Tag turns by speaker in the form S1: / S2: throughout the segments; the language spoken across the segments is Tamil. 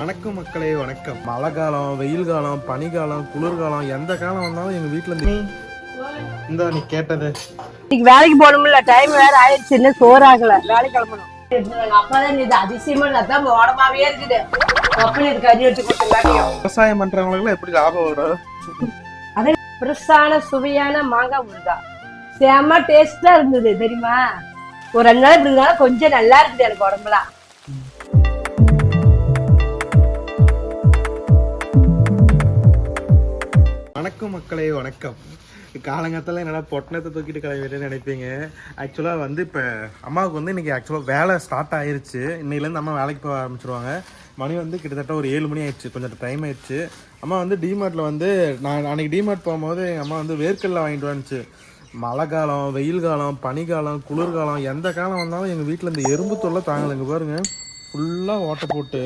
S1: வணக்கம் மக்களே வணக்கம். மழை காலம் வெயில் காலம் பனிக்காலம் குளிர்காலம் எந்த காலம் வந்தாலும் எங்க வீட்ல இருந்து இந்த நீ கேட்டது.
S2: இன்னைக்கு வேலைக்கு போகணும்ல டைம் வேற ஆயிடுச்சு இன்னும் சோறு ஆகல வேலைக்கு கிளம்பணும். அப்பதான் இது அதிசயமா அதான் உடம்பாவே இருக்குது. இது கறி வச்சு கொடுத்துருக்காட்டியும்
S1: விவசாயம் பண்றவங்களுக்கு எப்படி லாபம் வரும்?
S2: அதே ஃப்ரெஷ்ஷான சுவையான மாங்காய் ஊறுகாய். செம்ம டேஸ்டா இருந்தது தெரியுமா? ஒரு ரெண்டு நாள் இப்படி இருந்தாலும் கொஞ்சம் நல்லா இருக்குது எனக்கு உடம்புலாம்.
S1: வணக்கம் மக்களே வணக்கம். காலங்காலத்தில் என்னடா பொட்டணத்தை தூக்கிட்டு கிளம்பிட்டு நினைப்பீங்க. ஆக்சுவலாக வந்து இப்போ அம்மாவுக்கு வந்து இன்றைக்கி ஆக்சுவலாக வேலை ஸ்டார்ட் ஆயிடுச்சு இன்னையிலேருந்து அம்மா வேலைக்கு போக ஆரம்பிச்சிருவாங்க. மணி வந்து கிட்டத்தட்ட ஒரு ஏழு மணி ஆயிடுச்சு. கொஞ்சம் டைம் ஆயிடுச்சு. அம்மா வந்து டிமார்ட்டில் வந்து நான் அன்னைக்கு டிமார்ட் போகும்போது எங்கள் அம்மா வந்து வேர்க்கல்ல வாங்கிட்டு வந்துச்சு. மழை காலம் வெயில் காலம் பனிக்காலம் குளிர்காலம் எந்த காலம் வந்தாலும் எங்கள் வீட்டில் இந்த எறும்பு தொல்லை தாங்கலைங்க பாருங்கள் ஃபுல்லாக ஓட்டை போட்டு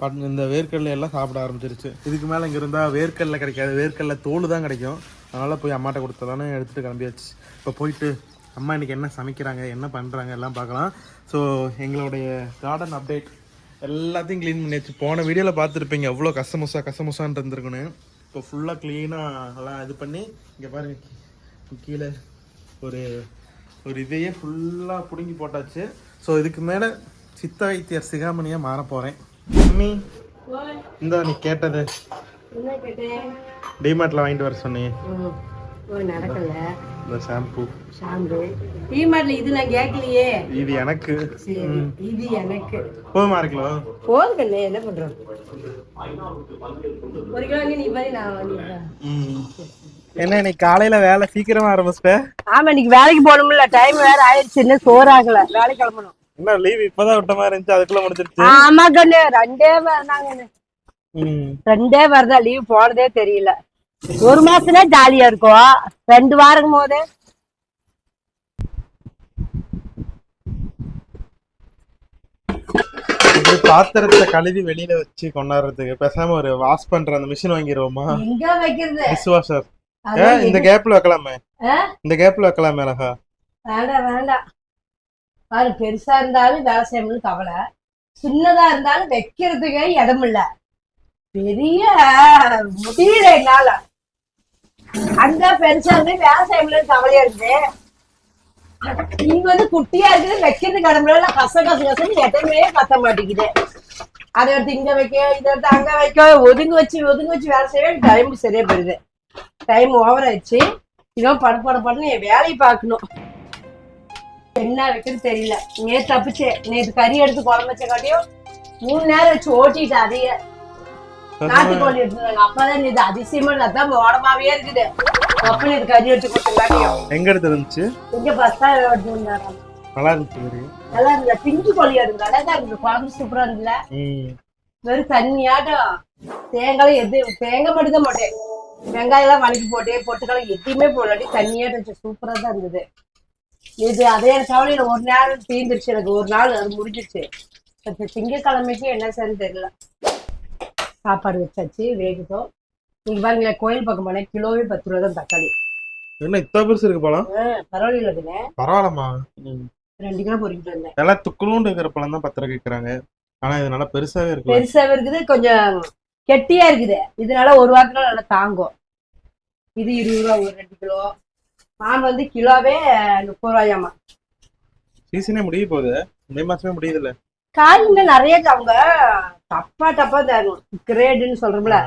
S1: பட் இந்த வேர்க்கடலை எல்லாம் சாப்பிட ஆரம்பிச்சிருச்சு. இதுக்கு மேலே இங்கே இருந்தால் வேர்க்கடலை கிடைக்காது. வேர்க்கடலை தோல் தான் கிடைக்கும். அதனால் போய் அம்மாட்ட கொடுத்ததானே எடுத்துகிட்டு கிளம்பியாச்சு. இப்போ போயிட்டு அம்மா இன்றைக்கி என்ன சமைக்கிறாங்க என்ன பண்ணுறாங்க எல்லாம் பார்க்கலாம். ஸோ எங்களுடைய கார்டன் அப்டேட் எல்லாத்தையும் க்ளீன் பண்ணியாச்சு. போன வீடியோவில் பார்த்துருப்பீங்க எவ்வளோ கசமுசா கசமுசான்னு இருந்திருக்குன்னு இப்போ ஃபுல்லாக க்ளீனாக எல்லாம் இது பண்ணி இங்கே பாருங்க கீழே ஒரு ஒரு இதையே ஃபுல்லாக பிடுங்கி போட்டாச்சு. ஸோ இதுக்கு மேலே சித்த வைத்தியர் சிகாமணியாக மாற போகிறேன் மம்மி இந்த நீ கேட்டது. டிமார்ட்டில் வாங்கிட்டு வர சொன்னேன்
S2: நடக்கல.
S1: இந்த ஷாம்பு.
S2: ஷாம்பு. டிமார்ட்ல இது நான் கேட்கலையே.
S1: இது எனக்கு.
S2: இது எனக்கு.
S1: போதுமா இருக்கலாம்
S2: போதும் கண்ணே என்ன பண்றோம்? ஒரு கிலோ வாங்கி நீ பாரு நான் வாங்கிக்கிறேன்
S1: என்ன இன்னைக்கு காலையில் வேலை சீக்கிரமாக ஆரம்பிச்சிட்டேன்
S2: ஆமா இன்னைக்கு வேலைக்கு போகணும்ல டைம் வேற ஆயிடுச்சு இன்னும் சோறு ஆகல. வேலைக்கு கிளம்பணும்.
S1: என்ன லீவ் இப்போதான் விட்ட மாதிரி இருந்துச்சு அதுக்குள்ளே முடிஞ்சிருச்சு.
S2: ஆமா கண்ணு ரெண்டே வரதாங்க
S1: ம்.
S2: ரெண்டே வரதா லீவ் போனதே தெரியல. ஒரு மாசம்னா ஜாலியா இருக்கும். ரெண்டு வாரம் போதே.
S1: பாத்திரத்தை கழுவி வெளியில வச்சு கொண்டாடுறதுக்கு பேசாம ஒரு வாஷ் பண்ற அந்த மிஷின் வாங்கிடுவோமா டிஷ் வாஷர் இந்த கேப்ல வைக்கலாமே? இந்த கேப்ல வைக்கலாமே அழகா?
S2: வேண்டாம் வேண்டாம். பாரு பெருசா இருந்தாலும் வேலை செய்யணும்னு கவலை. சின்னதா இருந்தாலும் வைக்கிறதுக்கே இடமில்ல பெரிய முடியல என்னால. அங்க பெருசா இருந்து வேலை செய்யணும்னு கவலையா இருக்கு. இங்க வந்து குட்டியா இருக்குது வைக்கிறதுக்கு இடமில்ல கச கச கசன்னு எதையுமே பத்த மாட்டேங்குது. அதை எடுத்து இங்க வைக்க இதை எடுத்து அங்க வைக்க. ஒதுங்கி வச்சு ஒதுங்கி வச்சு வேலை செய்ய டைம் சரியா போயிடுது. டைம் ஓவர் ஆயிடுச்சு. இன்னும் பட பட படன்னு என் வேலையை பார்க்கணும். என்ன வைக்கிறது தெரியல. நேத்து தப்பிச்சேன். நேத்து கறி எடுத்து குழம்பு வச்ச காட்டியும் மூணு நேரம் வச்சு ஓட்டிட்டு அதைய. நாட்டுக்கோழி எடுத்துருந்தாங்க அப்பதான் இது அதிசயமா. அதான் உடம்பாவே இருக்குது. அப்பனு இது கறி வச்சு கொடுத்தங்காட்டியும்.
S1: எங்க எடுத்து இருந்துச்சு?
S2: இங்க பஸ்தா எடுத்து வந்தாங்க
S1: நல்லா இருந்துச்சு.
S2: நல்லா இருந்தது. பிஞ்சு கோழி இருந்தது அழகா இருந்தது. குழம்பு சூப்பரா இருந்ததுல.
S1: ம்.
S2: வெறும் தண்ணியாட்டம் தேங்காய் எது தேங்காய் மட்டும் தான் போட்டேன். வெங்காயம் எல்லாம் வணக்கி போட்டேன் பொட்டுக்கலை எதுவுமே போடாட்டி தண்ணியாட்டம் சூப்பரா தான் இருந்தது. இது அதே கவலையில ஒரு நேரம் தீர்ந்துருச்சு எனக்கு ஒரு நாள் அது முடிஞ்சிருச்சு. இப்ப திங்கக்கிழமைக்கு என்ன செய்யணும் தெரியல. சாப்பாடு வச்சாச்சு வேகட்டும். நீங்க பாருங்களேன் கோயில் பக்கம் போனேன் கிலோவே பத்து ரூபா தான் தக்காளி.
S1: என்ன இத்தனை பெருசு இருக்கு பழம்?
S2: பரவாயில்ல இருக்குண்ணே
S1: பரவாயில்லம்மா.
S2: ரெண்டு கிலோ பொறிக்கிட்டு வந்தேன்.
S1: நல்லா துக்குலூண்டு இருக்கிற பழம் தான் பத்திரம் கேட்கறாங்க ஆனா இது நல்லா பெருசாவே இருக்கு
S2: பெருசாவே இருக்குது கொஞ்சம் கெட்டியா இருக்குது. இதனால ஒரு வாரத்துல நல்லா தாங்கும். இது இருபது ரூபா ஒரு ரெண்டு கிலோ. மான் வந்து கிலோவே முப்பது ரூபாயாமா
S1: சீசனே முடிய போகுது. மே மாசமே முடியுதுல்ல
S2: காய்ங்க நிறைய அவங்க டப்பா டப்பா தரும் கிரேடுன்னு சொல்றோம்ல.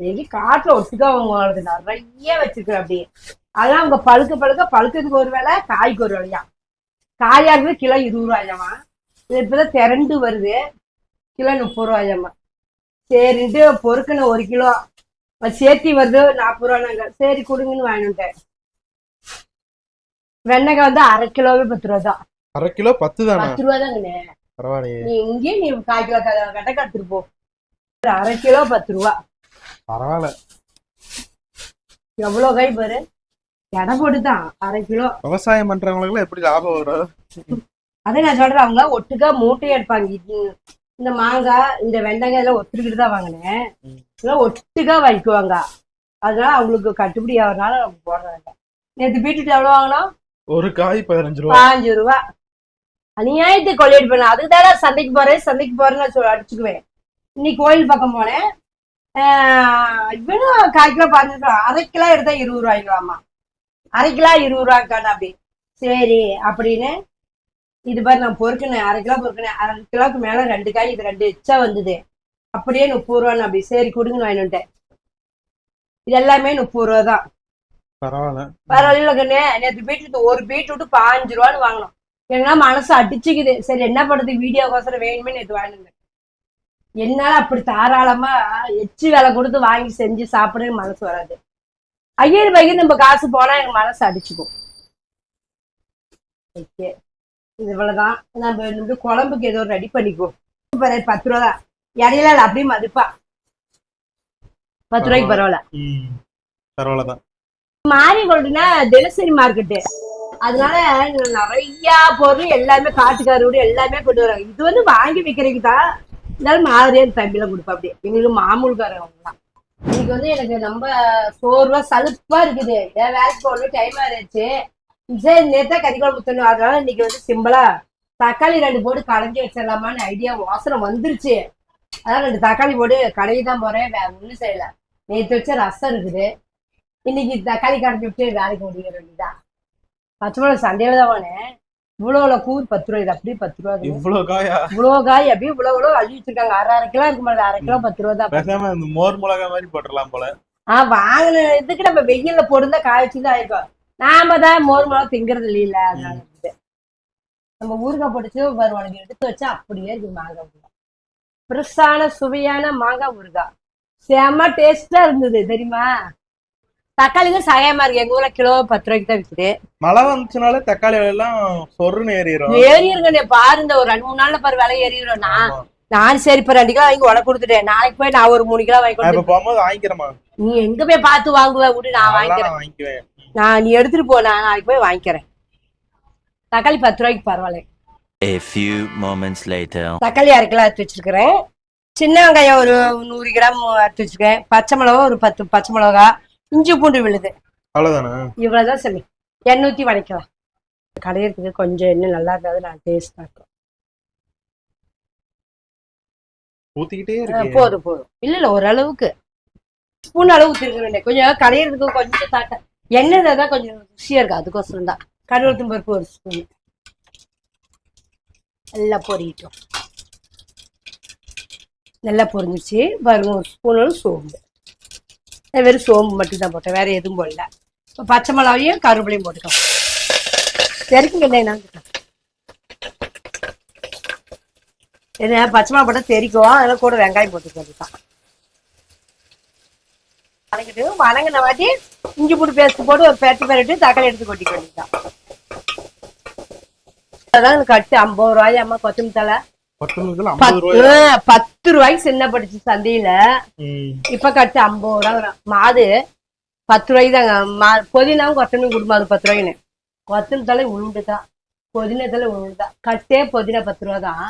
S2: எங்க காட்டுல ஒட்டுக்கா அவங்க நிறைய வச்சிருக்கிற அப்படியே. அதெல்லாம் அவங்க பழுக்க பழுக்க பழுக்கிறதுக்கு ஒரு வேலை காய்க்கு ஒரு வேலையா காயா இருக்குது கிலோ இருபது ரூபாயாமா இது இப்பதான் திரண்டு வருது. கிலோ முப்பது ரூபாயாமா சரின்ட்டு பொறுக்குன ஒரு கிலோ. சேர்த்தி வருது நாற்பது ரூபானாங்க சரி கொடுங்கன்னு வாங்கிட்டேன் வெண்டைக்காய் வந்து அரை கிலோவே பத்து ரூபா தான்.
S1: அரை கிலோ பத்து தானா?
S2: பத்து ரூபா தாங்கண்ணே.
S1: பரவாயில்லையே.
S2: நீ இங்கேயே நீ கால் கிலோ கட்டை எடுத்துட்டு போ. அரை கிலோ பத்து ரூபா.
S1: பரவாயில்ல.
S2: எவ்வளவு கை பாரு? எடை போட்டுதான் அரை கிலோ.
S1: விவசாயம் பண்றவங்களுக்கு எப்படி லாபம் வரும்?
S2: அதை நான் சொல்றேன் அவங்க ஒட்டுக்கா மூட்டையை எடுப்பாங்க. இது இந்த மாங்காய் இந்த வெண்டைக்காய் எல்லாம் ஒத்துக்கிட்டு தான் வாங்கினேன். இதெல்லாம் ஒட்டுக்கா வாங்கிக்குவாங்க அதனால அவங்களுக்கு கட்டுப்படி ஆகிறதுனால நம்ம போடுறாங்க நேற்று பீட்ரூட் எவ்வளவு வாங்கினோம்?
S1: ஒரு காய் பதினஞ்சு ரூபா.
S2: பாஞ்சு ரூபா. அநியாயத்தை கொள்ளையடி பண்ண அதுக்கு தானே சந்தைக்கு போறேன் சந்தைக்கு போறேன்னு சொல்ல அடிச்சுக்குவேன். இன்னைக்கு கோயில் பக்கம் போனேன். ஆஹ் இவனும் கால் கிலோ பதினஞ்சு ரூபா அரை கிலோ எடுத்தா இருபது ரூபாய்ங்களாமா அரை கிலோ இருபது ரூபாய்க்கான அப்படி. சரி அப்படின்னு. இது மாதிரி நான் பொறுக்கினேன் அரை கிலோ பொறுக்கினேன். அரை கிலோக்கு மேல ரெண்டு காய் இது ரெண்டு எச்சா வந்தது. அப்படியே முப்பது ரூபான்னு அப்படி. சரி கொடுங்க வாங்கிட்டு இது எல்லாமே முப்பது ரூபா தான்
S1: பரவாயில்ல.
S2: பரவாயில்ல கண்ணே. நேற்று பீட்ரூட் ஒரு பீட்ரூட் பாஞ்சு ரூபான்னு வாங்கினோம். எங்கன்னா மனசு அடிச்சுக்குது. சரி என்ன பண்ணுறது வீடியோக்கோசரம் வேணுமே நேற்று வாங்கினேன் என்னால அப்படி தாராளமா எச்சு விலை கொடுத்து வாங்கி செஞ்சு சாப்பிட மனசு வராது. ஐயாயிரம் ரூபாய்க்கு நம்ம காசு போனா எனக்கு மனசு அடிச்சுக்கும். ஓகே. இது இவ்வளவுதான். நம்ம இந்த குழம்புக்கு ஏதோ ரெடி பண்ணிக்குவோம். பாரு, பத்து ரூபா தான். இடையில அப்படியே மதிப்பா. பத்து ரூபாய்க்கு பரவாயில்ல.
S1: பரவாயில்ல தான்.
S2: மாரிகோல்டுனா தினசரி மார்க்கெட்டு அதனால நிறைய பொருள் எல்லாமே காட்டுக்காரோடு எல்லாமே கொண்டு வராங்க. இது வந்து வாங்கி விற்கிறதுக்கு தான் இருந்தாலும் மாதிரியே தம்பியில கொடுப்பா அப்படி எங்களுக்கு மாமூல்காரங்க தான் இன்னைக்கு வந்து எனக்கு ரொம்ப சோர்வா சலுப்பா இருக்குது. ஏன் வேலைக்கு போகணும் டைம் ஆயிடுச்சு சரி நேத்தா கறிக்குழம்பு ஊத்தணும் அதனால இன்னைக்கு வந்து சிம்பிளா தக்காளி ரெண்டு போட்டு கடைஞ்சி வச்சிடலாமான்னு ஐடியா வாசனை வந்துருச்சு. அதான் ரெண்டு தக்காளி போட்டு கடைக்கு தான் போறேன். வேற ஒன்றும் செய்யல. நேற்று வச்ச ரசம் இருக்குது. இன்னைக்கு தக்காளி கடைஞ்சி விட்டு வேலைக்கு முடிய வேண்டியதான் பச்சை மிளகா சண்டையில தான் போனேன். இவ்வளோ கூர் பத்து ரூபாய் இது அப்படியே பத்து ரூபா இருக்குது.
S1: இவ்வளவு காயா?
S2: இவ்வளோ காய் அப்படியே இவ்வளோ இவ்வளோ அள்ளி வச்சிருக்காங்க. அரை அரை கிலோ இருக்கு மாதிரி அரை கிலோ பத்து ரூபா தான்.
S1: மோர் மிளகா மாதிரி போட்டுடலாம் போல.
S2: ஆ வாங்கின இதுக்கு நம்ம வெயில்ல போடுந்தா காய வச்சு தான் ஆயிருக்கோம். நாம தான் மோர் மிளகா திங்கிறது இல்லையில அதனால. நம்ம ஊறுகாய் போட்டுச்சு வருவானுங்க எடுத்து வச்சா அப்படியே இருக்கு மாங்காய் ஊறுகாய். ஃப்ரெஷ்ஷான சுவையான மாங்காய் ஊறுகாய். செம்ம டேஸ்டா இருந்தது தெரியுமா? தக்காளிங்க சகாயமா இருக்கு. எங்க ஊர்ல கிலோ பத்து ரூபாய்க்கு தான் விற்குது
S1: மழை வந்துச்சுனாலே தக்காளி எல்லாம் சொருன்னு ஏறிடும்
S2: ஏறி இருங்க பாரு இந்த ஒரு ரெண்டு மூணு நாள்ல பாரு விலை ஏறிடும் நான். நான் சரி இப்ப ரெண்டு கிலோ வாங்கி உனக்கு கொடுத்துட்டேன். நாளைக்கு போய் நான் ஒரு மூணு கிலோ வாங்கி
S1: போகும்போது வாங்கிக்கிறேமா
S2: நீ எங்க போய் பார்த்து வாங்குவ? விடு நான் வாங்கிக்கிறேன்.
S1: நான்
S2: நீ எடுத்துட்டு போ நான் நாளைக்கு போய் வாங்கிக்கிறேன். தக்காளி பத்து ரூபாய்க்கு பரவாயில்ல.
S3: A few moments later.
S2: தக்காளி அரை கிலோ எடுத்து வச்சிருக்கிறேன். சின்ன வெங்காயம் ஒரு நூறு கிராம் எடுத்து வச்சிருக்கேன். பச்சை மிளகா ஒரு பத்து பச்சை மிளகா. இஞ்சி பூண்டு விழுது.
S1: அவ்வளவுதானே?
S2: இவ்வளவுதான் சரி எண்ணூத்தி வடைக்கலாம். கடையிறதுக்கு கொஞ்சம் எண்ணெய் நல்லா இருக்காது நான் டேஸ்டா இருக்கும்
S1: ஊத்திக்கிட்டே
S2: ஆ,
S1: இருக்கு
S2: போதும் போதும். இல்ல இல்ல ஓரளவுக்கு. ஸ்பூன் அளவு ஊத்திருக்கிறேன் கொஞ்சம் கடையிறதுக்கு கொஞ்சம் தாக்க. எண்ணெய் தான் கொஞ்சம் ருசியா இருக்கு அதுக்கோசரம் தான். கடவுள் பருப்பு ஒரு ஸ்பூன். நல்லா பொரியிட்டோம். நல்லா பொரிஞ்சிச்சு பாருங்க ஒரு ஸ்பூனோட சோம்பு. வெறும் சோம்பு மட்டும் தான் போட்டேன். வேற எதுவும் போடல. இப்போ பச்சை மிளகாவையும் கருவேப்பிலையும் போட்டுக்கோம் தெரிக்கும் இல்லை என்ன என்ன பச்சை மிளகா போட்டால் தெரிக்கும் அதெல்லாம் கூட வெங்காயம் போட்டுக்கோங்க தான் வணங்கிட்டு வணங்கின வாட்டி இஞ்சி பூண்டு பேஸ்ட் போட்டு ஒரு பேட்டு பேரட்டு தக்காளி எடுத்து கொட்டிக்க வேண்டியதான் அதான் கட்டு ஐம்பது ரூபாய் அம்மா கொத்தமல்லி தலை
S1: பத்து
S2: ரூபாய்க்கு சின்ன படிச்சு சந்தையில. இப்ப கட்டு ஐம்பது ரூபா வரும். மாது பத்து ரூபாய்க்கு தாங்க. மா புதினாவும் கொத்தமல்லி கொடுமா அது பத்து ரூபாய்ன்னு கொத்தமல்லி தலை உளுண்டு தான் புதினா தலை உளுண்டு தான் கட்டே புதினா பத்து ரூபா தான்.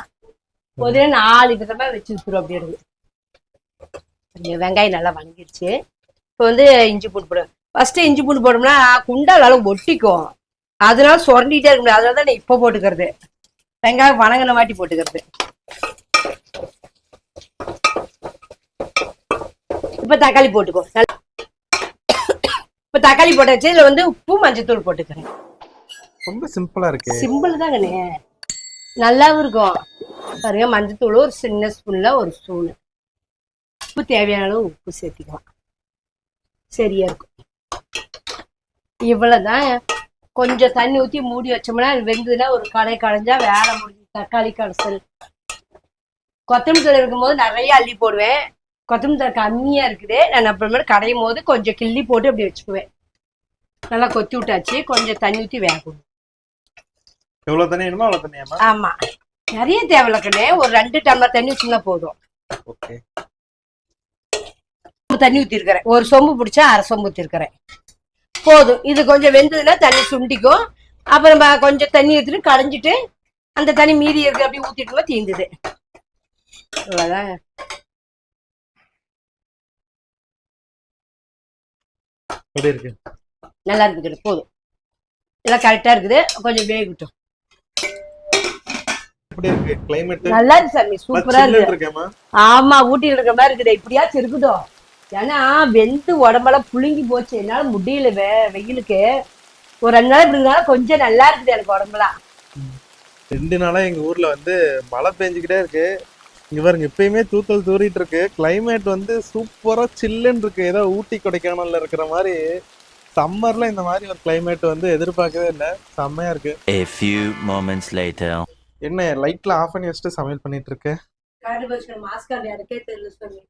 S2: புதினா நாலு விதமா வச்சு வித்துரும் அப்படி வெங்காயம் நல்லா வணங்கிடுச்சு இப்போ வந்து இஞ்சி பூண்டு போடும் ஃபர்ஸ்ட் இஞ்சி பூண்டு போட்டோம்னா குண்டால ஒட்டிக்கும். அதனால சுரண்டிட்டே இருக்க முடியாது. அதனால தான் இப்போ போட்டுக்கிறது. வெங்காயம் வணங்கின வாட்டி போட்டுக்கிறது. இப்ப தக்காளி போட்டுக்கோ. இப்ப தக்காளி போட்டாச்சு இதுல வந்து உப்பு மஞ்சத்தூள் போட்டுக்கிறேன்.
S1: ரொம்ப சிம்பிளா இருக்கு.
S2: சிம்பிள் தாங்கண்ணே நல்லாவும் இருக்கும். பாருங்க மஞ்சத்தூள் ஒரு சின்ன ஸ்பூன்ல ஒரு ஸ்பூன். உப்பு தேவையான அளவு உப்பு சேர்த்திக்கலாம். சரியா இருக்கும். இவ்வளவுதான் கொஞ்சம் தண்ணி ஊத்தி மூடி வச்சோம்னா அது வெந்ததுன்னா ஒரு கடை கடைஞ்சா வேலை முடிஞ்சு தக்காளி கடைசல் கொத்தமல்லி தழை இருக்கும்போது நிறைய அள்ளி போடுவேன். கொத்தமல்லி தழை கம்மியா இருக்குது. நான் அப்புறமேட்டு கடையும் போது கொஞ்சம் கிள்ளி போட்டு அப்படி வச்சுக்குவேன். நல்லா கொத்தி விட்டாச்சு. கொஞ்சம் தண்ணி ஊத்தி வேகும்
S1: எவ்வளவு தண்ணி வேணுமோ அவ்வளவு தண்ணியாமா
S2: ஆமா. நிறைய தேவையில்ல கண்ணே ஒரு ரெண்டு டம்ளர் தண்ணி வச்சுனா போதும்.
S1: ஓகே.
S2: தண்ணி ஊத்திருக்கிறேன். ஒரு சொம்பு பிடிச்சா அரை சொம்பு ஊத்திருக்கிறேன். போதும். இது கொஞ்சம் வெந்ததுன்னா தண்ணி சுண்டிக்கும். அப்புறம் கொஞ்சம் தண்ணி எடுத்துட்டு கடைஞ்சிட்டு அந்த தண்ணி மீதி இருக்கு அப்படி ஊத்திட்டோம்னா
S1: எப்படி இருக்கு?
S2: நல்லா இருக்குது போதும். எல்லாம் கரெக்டா இருக்குது. கொஞ்சம் வேகட்டும்.
S1: இருக்கு?
S2: நல்லா இருக்கு சாமி சூப்பரா இருக்கு. ஆமா ஊட்டியில் இருக்கிற மாதிரி இருக்குது. இப்படியாச்சும் இருக்கட்டும். ஏன்னா வெந்து உடம்பெல்லாம் புழுங்கி போச்சு. என்னால முடியல வெ வெயிலுக்கு. ஒரு ரெண்டு நாள் இப்படி இருந்தாலும் கொஞ்சம் நல்லா இருக்குது எனக்கு உடம்புலாம்.
S1: ரெண்டு நாளா எங்க ஊர்ல வந்து மழை பெஞ்சுக்கிட்டே இருக்கு. இங்க பாருங்க இப்பயுமே தூத்தல் தூறிட்டு இருக்கு. கிளைமேட் வந்து சூப்பரா சில்லுன்னு இருக்கு. ஏதோ ஊட்டி கொடைக்கானல்ல இருக்கிற மாதிரி. சம்மர்ல இந்த மாதிரி ஒரு கிளைமேட் வந்து எதிர்பார்க்கவே இல்லை. செம்மையா இருக்கு.
S3: A few moments later.
S1: என்ன லைட்ல ஆஃப் பண்ணி வச்சுட்டு சமையல் பண்ணிட்டு இருக்க?
S2: மாஸ்க் அந்த எனக்கே தெரியல சொல்லி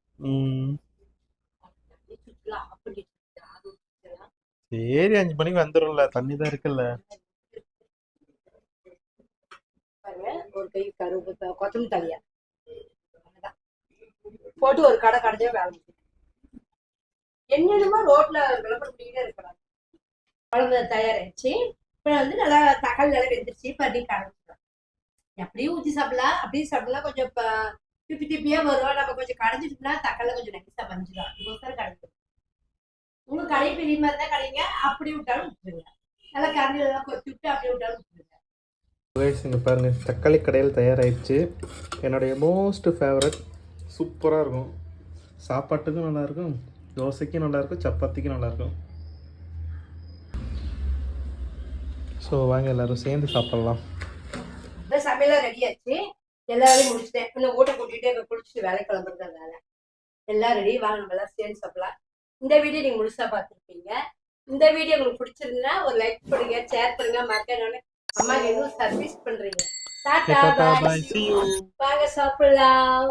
S1: சரி அஞ்சு மணிக்கு வந்துடும்ல தண்ணி தான் இருக்குல்ல.
S2: ஒரு கை கருவேப்பிலை கொத்தமல்லி தனியா போட்டு ஒரு கடை கடைஞ்சே வேலை என்னென்னமோ ரோட்ல விளம்பரம் பண்ணிக்கிட்டே இருக்கிறாங்க. குழம்பு தயாராகிடுச்சு இப்போ வந்து நல்லா தக்காளி நல்லா வெந்துருச்சு. இப்போ அப்படியே கடைஞ்சிக்கலாம் எப்படியும் ஊற்றி சாப்பிடலாம் அப்படியே சாப்பிடலாம். கொஞ்சம் இப்போ திப்பி திப்பியா வரும். நம்ம கொஞ்சம் கடைஞ்சிட்டோம்னா தக்காளி கொஞ்சம் நைஸாக பெரிய மாதிரி தான் கடைங்க அப்படி விட்டாலும் விட்டுருங்க. நல்லா கரண்டில எல்லாம் கொத்தி விட்டு அப்படியே விட்டாலும் விட்டுருங்க.
S1: கைஸ் இங்க பாருங்க தக்காளி கடையில் தயாராகிடுச்சு என்னுடைய மோஸ்ட் ஃபேவரட் சூப்பராக இருக்கும். சாப்பாட்டுக்கும் நல்லா இருக்கும் தோசைக்கும் நல்லா இருக்கும் சப்பாத்திக்கும் நல்லா இருக்கும் ஸோ வாங்க எல்லாரும் சேர்ந்து சாப்பிடலாம்.
S2: சமையலாம் ரெடி ஆச்சு எல்லா வேலையும் முடிச்சிட்டேன். இன்னும் ஊட்ட கூட்டிட்டு இப்ப குளிச்சுட்டு வேலை கிளம்புறது வேலை எல்லாம் ரெடி வாங்க நம்ம எல்லாம் சேர்ந்து சாப்பிடலாம். இந்த வீடியோ நீங்க முழுசா பார்த்துருப்பீங்க. இந்த வீடியோ உங்களுக்கு பிடிச்சிருந்தா ஒரு லைக் பண்ணுங்க ஷேர் பண்ணுங்க மறக்காம அம்மா எதுவும் சர்வீஸ் பண்றீங்க. டாடா பாய் வாங்க சாப்பிடலாம்.